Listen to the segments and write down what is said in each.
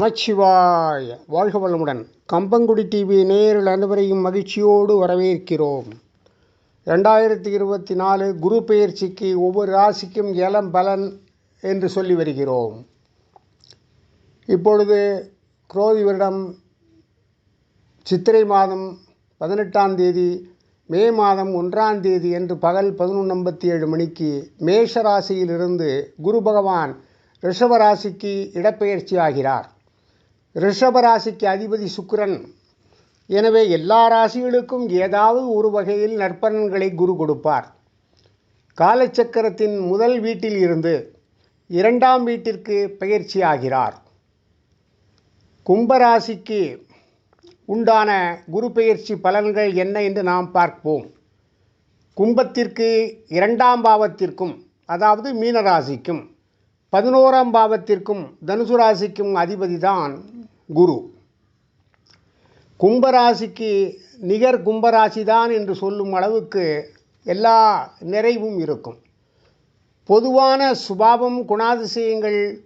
நமச்சிவாய். வாழ்க வளமுடன். கம்பங்குடி டிவி நேரில் அனைவரையும் மகிழ்ச்சியோடு வரவேற்கிறோம். ரெண்டாயிரத்தி இருபத்தி நாலு குரு பெயர்ச்சிக்கு ஒவ்வொரு ராசிக்கும் இளம் பலன் என்று சொல்லி வருகிறோம். இப்பொழுது குரோதி வருடம் சித்திரை மாதம் பதினெட்டாம் தேதி மே மாதம் ஒன்றாம் தேதி என்று பகல் பதினொன்று ஐம்பத்தி ஏழு மணிக்கு மேஷ ராசியிலிருந்து குரு பகவான் ரிஷபராசிக்கு இடப்பெயர்ச்சி ஆகிறார். ரிஷபராசிக்கு அதிபதி சுக்கிரன். எனவே எல்லா ராசிகளுக்கும் ஏதாவது ஒரு வகையில் நற்பலன்களை குரு கொடுப்பார். காலச்சக்கரத்தின் முதல் வீட்டில் இருந்து இரண்டாம் வீட்டிற்கு பயிற்சி ஆகிறார். கும்பராசிக்கு உண்டான குரு பெயர்ச்சி பலன்கள் என்ன என்று நாம் பார்ப்போம். கும்பத்திற்கு இரண்டாம் பாவத்திற்கும் அதாவது மீனராசிக்கும் பதினோராம் பாவத்திற்கும் தனுசு ராசிக்கும் அதிபதி தான் குரு. கும்பராசிக்கு நிகர் கும்பராசி தான் என்று சொல்லும் அளவுக்கு எல்லா நிறைவும் இருக்கும். பொதுவான சுபாவம் குணாதிசயங்கள்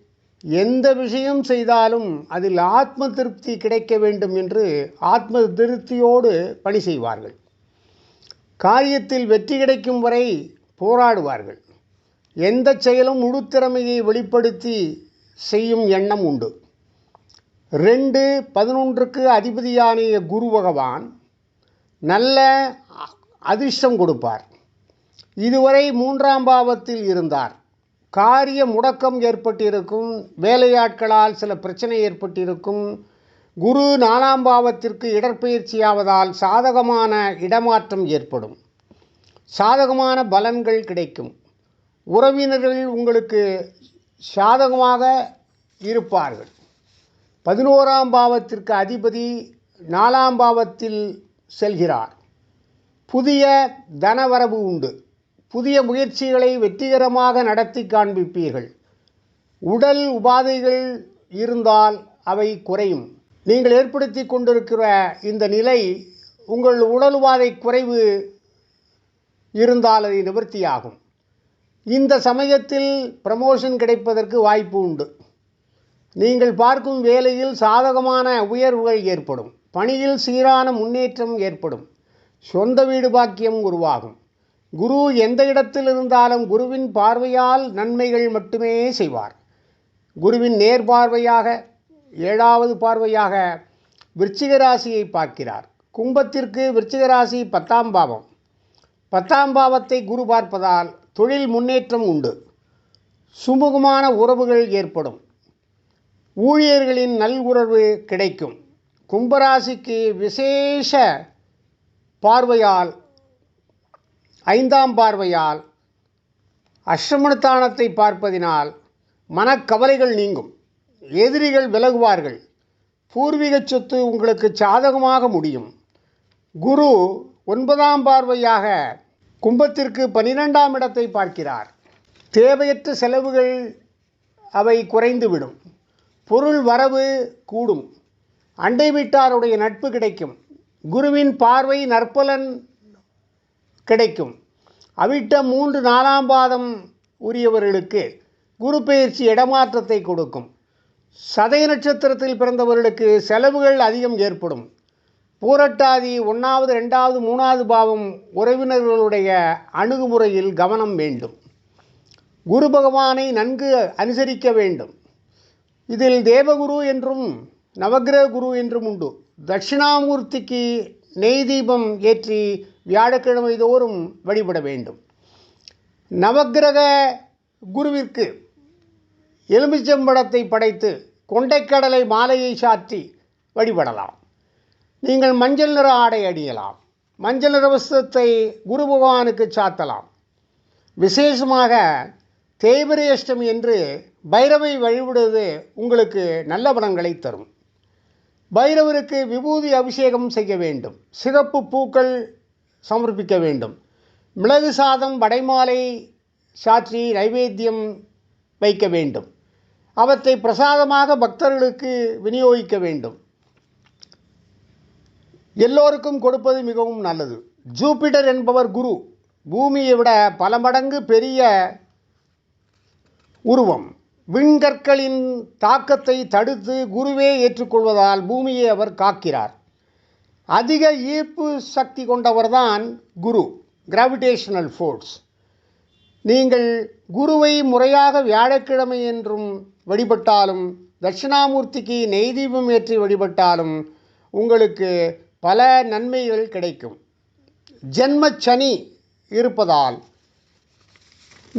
எந்த விஷயம் செய்தாலும் அதில் ஆத்ம திருப்தி கிடைக்க வேண்டும் என்று ஆத்ம திருப்தியோடு பணி செய்வார்கள். காரியத்தில் வெற்றி கிடைக்கும் வரை போராடுவார்கள். எந்த செயலும் முழு திறமையை வெளிப்படுத்தி செய்யும் எண்ணம் உண்டு. ரெண்டு பதினொன்றுக்கு அதிபதியானிய குரு பகவான் நல்ல அதிர்ஷ்டம் கொடுப்பார். இதுவரை மூன்றாம் பாவத்தில் இருந்தார். காரிய முடக்கம் ஏற்பட்டிருக்கும் வேலையாட்களால் சில பிரச்சனை ஏற்பட்டிருக்கும். குரு நாலாம் பாவத்திற்கு இடற்பெயர்ச்சியாவதால் சாதகமான இடமாற்றம் ஏற்படும். சாதகமான பலன்கள் கிடைக்கும். உறவினர்கள் உங்களுக்கு சாதகமாக இருப்பார்கள். பதினோராம் பாவத்திற்கு அதிபதி நாலாம் பாவத்தில் செல்கிறார். புதிய தனவரவு உண்டு. புதிய முயற்சிகளை வெற்றிகரமாக நடத்தி காண்பிப்பீர்கள். உடல் உபாதைகள் இருந்தால் அவை குறையும். நீங்கள் ஏற்படுத்தி கொண்டிருக்கிற இந்த நிலை உங்கள் உடல் உபாதை குறைவு இருந்தால் அது நிவர்த்தியாகும். இந்த சமயத்தில் ப்ரமோஷன் கிடைப்பதற்கு வாய்ப்பு உண்டு. நீங்கள் பார்க்கும் வேலையில் சாதகமான உயர்வுகள் ஏற்படும். பணியில் சீரான முன்னேற்றம் ஏற்படும். சொந்த வீடு பாக்கியம் உருவாகும். குரு எந்த இடத்தில் இருந்தாலும் குருவின் பார்வையால் நன்மைகள் மட்டுமே செய்வார். குருவின் நேர்பார்வையாக ஏழாவது பார்வையாக விருச்சிக ராசியை பார்க்கிறார். கும்பத்திற்கு விருச்சிக ராசி பத்தாம் பாவம். பத்தாம் பாவத்தை குரு பார்ப்பதால் தொழில் முன்னேற்றம் உண்டு. சுமூகமான உறவுகள் ஏற்படும். ஊழியர்களின் நல்குறவு கிடைக்கும். கும்பராசிக்கு விசேஷ பார்வையால் ஐந்தாம் பார்வையால் அஷ்டமணத்தானத்தை பார்ப்பதினால் மனக்கவலைகள் நீங்கும். எதிரிகள் விலகுவார்கள். பூர்வீக சொத்து உங்களுக்கு சாதகமாக முடியும். குரு ஒன்பதாம் பார்வையாக கும்பத்திற்கு பனிரெண்டாம் இடத்தை பார்க்கிறார். தேவையற்ற செலவுகள் அவை குறைந்துவிடும். பொருள் வரவு கூடும். அண்டை வீட்டாருடைய நட்பு கிடைக்கும். குருவின் பார்வை நற்பலன் கிடைக்கும். அவிட்ட மூன்று நாலாம் பாதம் உரியவர்களுக்கு குரு பயிற்சி இடமாற்றத்தை கொடுக்கும். சதய நட்சத்திரத்தில் பிறந்தவர்களுக்கு செலவுகள் அதிகம் ஏற்படும். பூரட்டாதி ஒன்றாவது ரெண்டாவது மூணாவது பாவம் உறவினர்களுடைய அணுகுமுறையில் கவனம் வேண்டும். குரு பகவானை நன்கு அனுசரிக்க வேண்டும். இதில் தேவகுரு என்றும் நவகிரக குரு என்றும் உண்டு. தட்சிணாமூர்த்திக்கு நெய் தீபம் ஏற்றி வியாழக்கிழமை தோறும் வழிபட வேண்டும். நவகிரக குருவிற்கு எலுமிச்சம்பழத்தை படைத்து கொண்டைக்கடலை மாலையை சாற்றி வழிபடலாம். நீங்கள் மஞ்சள் நிற ஆடை அணியலாம். மஞ்சள் நிற வஸ்திரத்தை குரு பகவானுக்கு சாத்தலாம். விசேஷமாக தேய்பிரை அஷ்டமி என்று பைரவை வழிபடுவது உங்களுக்கு நல்ல பலன்களை தரும். பைரவருக்கு விபூதி அபிஷேகம் செய்ய வேண்டும். சிகப்பு பூக்கள் சமர்ப்பிக்க வேண்டும். மிளகு சாதம் வடைமாலை சாற்றி நைவேத்தியம் வைக்க வேண்டும். அவற்றை பிரசாதமாக பக்தர்களுக்கு விநியோகிக்க வேண்டும். எல்லோருக்கும் கொடுப்பது மிகவும் நல்லது. ஜூபிட்டர் என்பவர் குரு. பூமியை விட பல மடங்கு பெரிய உருவம். விண்கற்களின் தாக்கத்தை தடுத்து குருவே ஏற்றுக்கொள்வதால் பூமியை அவர் காக்கிறார். அதிக ஈர்ப்பு சக்தி கொண்டவர்தான் குரு கிராவிடேஷனல் ஃபோர்ஸ் நீங்கள் குருவை முறையாக வியாழக்கிழமை என்றும் வழிபட்டாலும் தட்சிணாமூர்த்திக்கு நெய் தீபம் ஏற்றி வழிபட்டாலும் உங்களுக்கு பல நன்மைகள் கிடைக்கும். ஜென்மச்சனி இருப்பதால்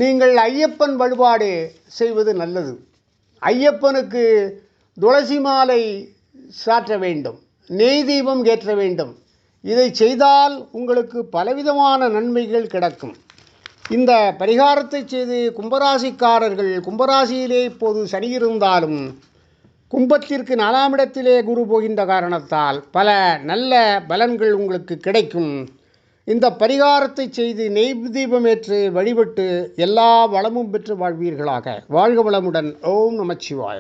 நீங்கள் ஐயப்பன் வழிபாடு செய்வது நல்லது. ஐயப்பனுக்கு துளசி மாலை சாற்ற வேண்டும் நெய் தீபம் ஏற்ற வேண்டும். இதை செய்தால் உங்களுக்கு பலவிதமான நன்மைகள் கிடைக்கும். இந்த பரிகாரத்தை செய்து கும்பராசிக்காரர்கள் கும்பராசியிலே இப்போது சனி இருந்தாலும் கும்பத்திற்கு நாலாம் இடத்திலே குரு போகின்ற காரணத்தால் பல நல்ல பலன்கள் உங்களுக்கு கிடைக்கும். இந்த பரிகாரத்தை செய்து நெய் தீபம் ஏற்று வழிபட்டு எல்லா வளமும் பெற்று வாழ்வீர்களாக. வாழ்க வளமுடன். ஓம் நமச்சிவாய